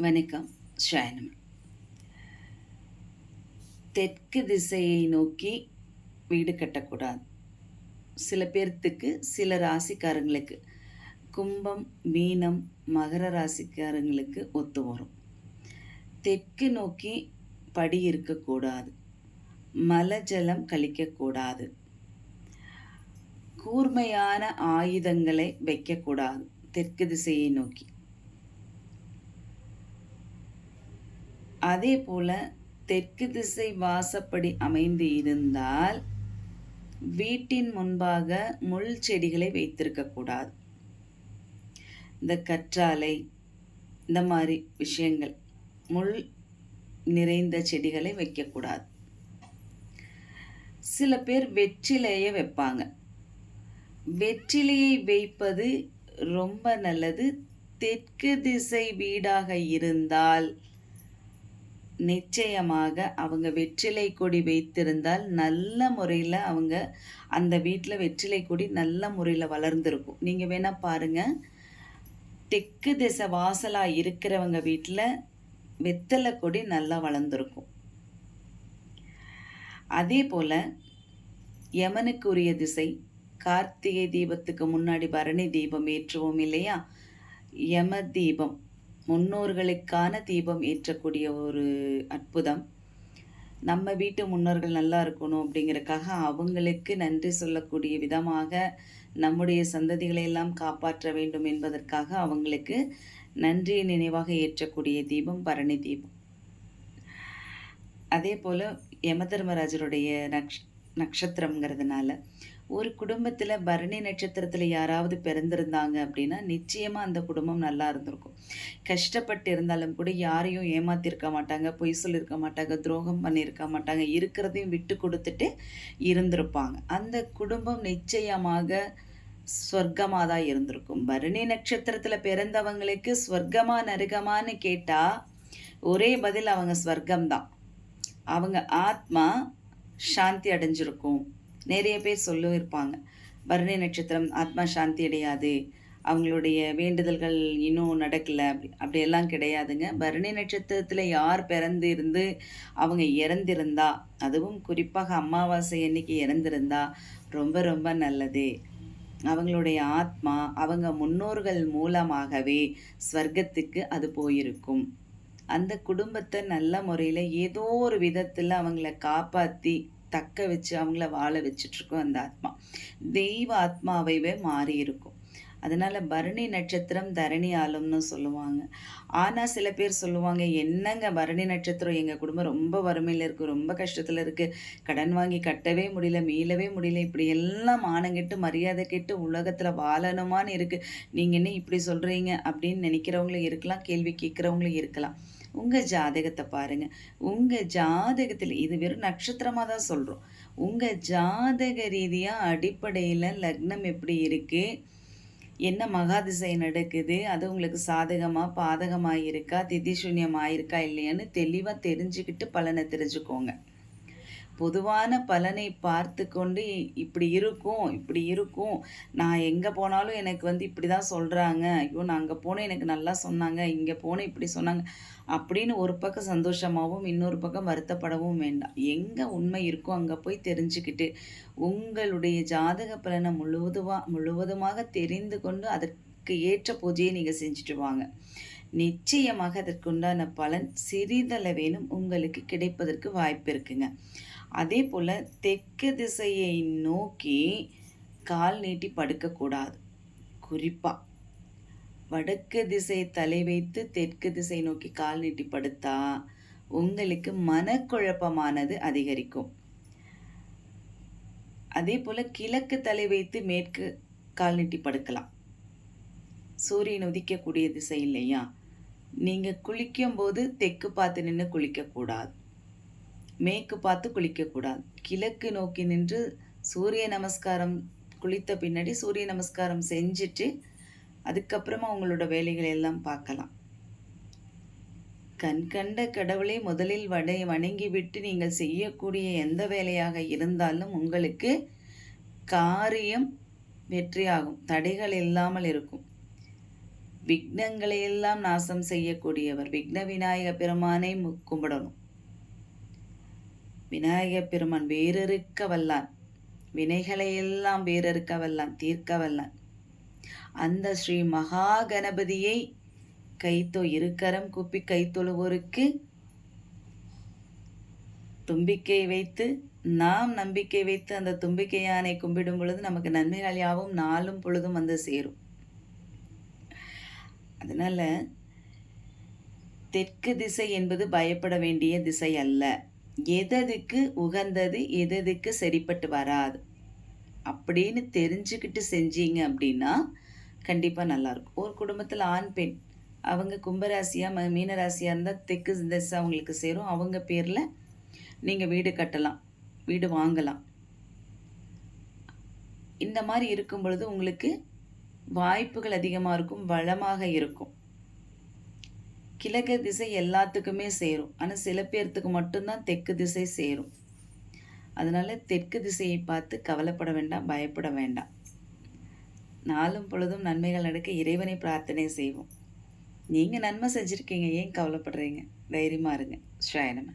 வணக்கம் ஷாயனம். தெற்கு திசையை நோக்கி வீடு கட்டக்கூடாது. சில பேர்த்துக்கு சில ராசிக்காரங்களுக்கு கும்பம் மீனம் மகர ராசிக்காரங்களுக்கு ஒத்து வரும். தெற்கு நோக்கி படி இருக்கக்கூடாது. மலஜலம் கழிக்கக்கூடாது. கூர்மையான ஆயுதங்களை வைக்கக்கூடாது. தெற்கு திசையை நோக்கி. அதே போல தெற்கு திசை வாசப்படி அமைந்து இருந்தால் வீட்டின் முன்பாக முள் செடிகளை வைத்திருக்கக்கூடாது இந்த கற்றாழை இந்த மாதிரி விஷயங்கள் முள் நிறைந்த செடிகளை வைக்கக்கூடாது சில பேர் வெற்றிலையை வைப்பாங்க. வெற்றிலையை வைப்பது ரொம்ப நல்லது. தெற்கு திசை வீடாக இருந்தால் நிச்சயமாக அவங்க வெற்றிலை கொடி வைத்திருந்தால் நல்ல முறையில் அவங்க அந்த வீட்டில் வெற்றிலை கொடி நல்ல முறையில் வளர்ந்துருக்கும். நீங்கள் வேணால் பாருங்கள் தெற்கு திசை வாசலாக இருக்கிறவங்க வீட்டில் வெத்தலை கொடி நல்லா வளர்ந்துருக்கும். அதே போல் யமனுக்குரிய திசை கார்த்திகை தீபத்துக்கு முன்னாடி பரணி தீபம் ஏற்றுவோம் இல்லையா? யம தீபம். முன்னோர்களுக்கான தீபம் ஏற்றக்கூடிய ஒரு அற்புதம். நம்ம வீட்டு முன்னோர்கள் நல்லா இருக்கணும் அப்படிங்கிறக்காக அவங்களுக்கு நன்றி சொல்லக்கூடிய விதமாக நம்முடைய சந்ததிகளை எல்லாம் காப்பாற்ற வேண்டும் என்பதற்காக அவங்களுக்கு நன்றி நினைவாக ஏற்றக்கூடிய தீபம் பரணி தீபம். அதே போல் யமதர்மராஜருடைய நக்ஷ நட்சத்திரங்கிறதுனால ஒரு குடும்பத்தில் பரணி நட்சத்திரத்தில் யாராவது பிறந்திருந்தாங்க அப்படின்னா நிச்சயமாக அந்த குடும்பம் நல்லா இருந்திருக்கும். கஷ்டப்பட்டு இருந்தாலும் கூட யாரையும் ஏமாத்திருக்க மாட்டாங்க பொய் சொல்லியிருக்க மாட்டாங்க துரோகம் பண்ணியிருக்க மாட்டாங்க இருக்கிறதையும் விட்டு கொடுத்துட்டு இருந்திருப்பாங்க. அந்த குடும்பம் நிச்சயமாக ஸ்வர்க்கமாக தான் இருந்திருக்கும். பரணி நட்சத்திரத்தில் பிறந்தவங்களுக்கு ஸ்வர்க்கமாக நருகமான்னு கேட்டால் ஒரே பதில் அவங்க ஸ்வர்க்கம்தான் அவங்க ஆத்மா சாந்தி அடைஞ்சிருக்கும். நிறைய பேர் சொல்லியிருப்பாங்க. பரணி நட்சத்திரம் ஆத்மா சாந்தி அடையாது. அவங்களுடைய வேண்டுதல்கள் இன்னும் நடக்கலை. அப்படி அப்படியெல்லாம் கிடையாதுங்க. பரணி நட்சத்திரத்தில் யார் பிறந்து இருந்து அவங்க இறந்திருந்தா அதுவும் குறிப்பாக அமாவாசை அன்னைக்கு இறந்திருந்தா ரொம்ப ரொம்ப நல்லது. அவங்களுடைய ஆத்மா அவங்க முன்னோர்கள் மூலமாகவே ஸ்வர்க்கத்துக்கு அது போயிருக்கும். அந்த குடும்பத்தை நல்ல முறையில் ஏதோ ஒரு விதத்தில் அவங்கள காப்பாற்றி தக்க வச்சு அவங்கள வாழ வச்சுட்ருக்கோம் அந்த ஆத்மா. தெய்வ ஆத்மாவைவே மாறி இருக்கும் அதனால் பரணி நட்சத்திரம் தரணி ஆளும்னு சொல்லுவாங்க. ஆனால் சில பேர் சொல்லுவாங்க என்னங்க பரணி நட்சத்திரம்? எங்கள் குடும்பம் ரொம்ப வறுமையில் இருக்குது ரொம்ப கஷ்டத்தில் இருக்குது கடன் வாங்கி கட்டவே முடியல மீளவே முடியல. இப்படி எல்லாம் மானங்கிட்டு மரியாதை கெட்டு உலகத்தில் வாழணுமான்னு இருக்குது நீங்கள் என்ன இப்படி சொல்கிறீங்க அப்படின்னு நினைக்கிறவங்களும் இருக்கலாம் கேள்வி கேட்குறவங்களும் இருக்கலாம். உங்கள் ஜாதகத்தை பாருங்கள் உங்கள் ஜாதகத்தில் இது வெறும் நட்சத்திரமாக தான் சொல்கிறோம் உங்கள் ஜாதக ரீதியாக அடிப்படையில் லக்னம் எப்படி இருக்குது என்ன மகாதிசை நடக்குது? அது உங்களுக்கு சாதகமாக பாதகமாக இருக்கா? திதிசூன்யமாக இருக்கா இல்லையான்னு தெளிவாக தெரிஞ்சுக்கிட்டு பலனை தெரிஞ்சுக்கோங்க. பொதுவான பலனை பார்த்து கொண்டு இப்படி இருக்கும் இப்படி இருக்கும். நான் எங்கே போனாலும் எனக்கு வந்து இப்படி தான் சொல்கிறாங்க ஐயோ நான் அங்கே போனேன் எனக்கு நல்லா சொன்னாங்க. இங்கே போனேன் இப்படி சொன்னாங்க. அப்படின்னு ஒரு பக்கம் சந்தோஷமாகவும் இன்னொரு பக்கம் வருத்தப்படவும் வேண்டாம். எங்கே உண்மை இருக்கோ அங்கே போய் தெரிஞ்சுக்கிட்டு உங்களுடைய ஜாதக பலனை முழுவதுமாக முழுவதுமாக தெரிந்து கொண்டு அதற்கு ஏற்ற பூஜையை நீங்கள் செஞ்சுட்டு வாங்க. நிச்சயமாக அதற்குண்டான பலன் சிறிதளவேனும் உங்களுக்கு கிடைப்பதற்கு வாய்ப்பு இருக்குங்க. அதே போல் தெற்கு திசையை நோக்கி கால் நீட்டி படுக்கக்கூடாது. குறிப்பாக வடக்கு திசை தலை வைத்து தெற்கு திசை நோக்கி கால் நீட்டி படுத்தா உங்களுக்கு மனக்குழப்பமானது அதிகரிக்கும். அதே போல் கிழக்கு தலை வைத்து மேற்கு கால் நீட்டி படுக்கலாம். சூரியன் உதிக்கக்கூடிய திசை இல்லையா? நீங்கள் குளிக்கும்போது தெற்கு பார்த்து நின்று குளிக்கக்கூடாது. மேற்கு பார்த்து குளிக்கக்கூடாது. கிழக்கு நோக்கி நின்று சூரிய நமஸ்காரம் குளித்த பின்னாடி சூரிய நமஸ்காரம் செஞ்சுட்டு அதுக்கப்புறமா உங்களோட வேலைகளை எல்லாம் பார்க்கலாம். கண் கண்ட கடவுளை முதலில் வடை வணங்கி விட்டு நீங்கள் செய்யக்கூடிய எந்த வேலையாக இருந்தாலும் உங்களுக்கு காரியம் வெற்றியாகும். தடைகள் இல்லாமல் இருக்கும். விக்னங்களை எல்லாம் நாசம் செய்யக்கூடியவர். விக்ன விநாயக பெருமானை கும்பிடணும். விநாயகப் பெருமான் வேறறுக்க வல்லான் வினைகளை எல்லாம் வேறறுக்க வல்லான் தீர்க்க வல்லான் அந்த ஸ்ரீ மகா கணபதியை கைத்தோ இருக்கரம் குப்பி கைத்தொழுவோருக்கு தும்பிக்கை வைத்து நாம் நம்பிக்கை வைத்து அந்த தும்பிக்கை யானை கும்பிடும் பொழுது நமக்கு நன்மைகள் யாவும் நாளும் பொழுதும் வந்து சேரும். அதனால தெற்கு திசை என்பது பயப்பட வேண்டிய திசை அல்ல. எததுக்கு உகந்தது எததுக்கு சரிப்பட்டு வராது. அப்படின்னு தெரிஞ்சுக்கிட்டு செஞ்சீங்க அப்படின்னா கண்டிப்பாக நல்லாயிருக்கும் ஒரு குடும்பத்தில் ஆண் பெண். அவங்க கும்பராசியாக ம மீனராசியாக இருந்தால் தெற்கு திசை அவங்களுக்கு சேரும். அவங்க பேரில் நீங்கள் வீடு கட்டலாம் வீடு வாங்கலாம். இந்த மாதிரி இருக்கும் பொழுது உங்களுக்கு வாய்ப்புகள் அதிகமாக இருக்கும் வளமாக இருக்கும். கிழக்கு திசை எல்லாத்துக்குமே சேரும். ஆனால் சில பேர்த்துக்கு மட்டும்தான் தெற்கு திசை சேரும். அதனால் தெற்கு திசையை பார்த்து கவலைப்பட வேண்டாம் பயப்பட வேண்டாம். நாளும் பொழுதும் நன்மைகள் நடக்க இறைவனை பிரார்த்தனை செய்வோம். நீங்கள் நன்மை செஞ்சுருக்கீங்க ஏன் கவலைப்படுறீங்க? தைரியமாக இருங்க. ஸ்ராயனமே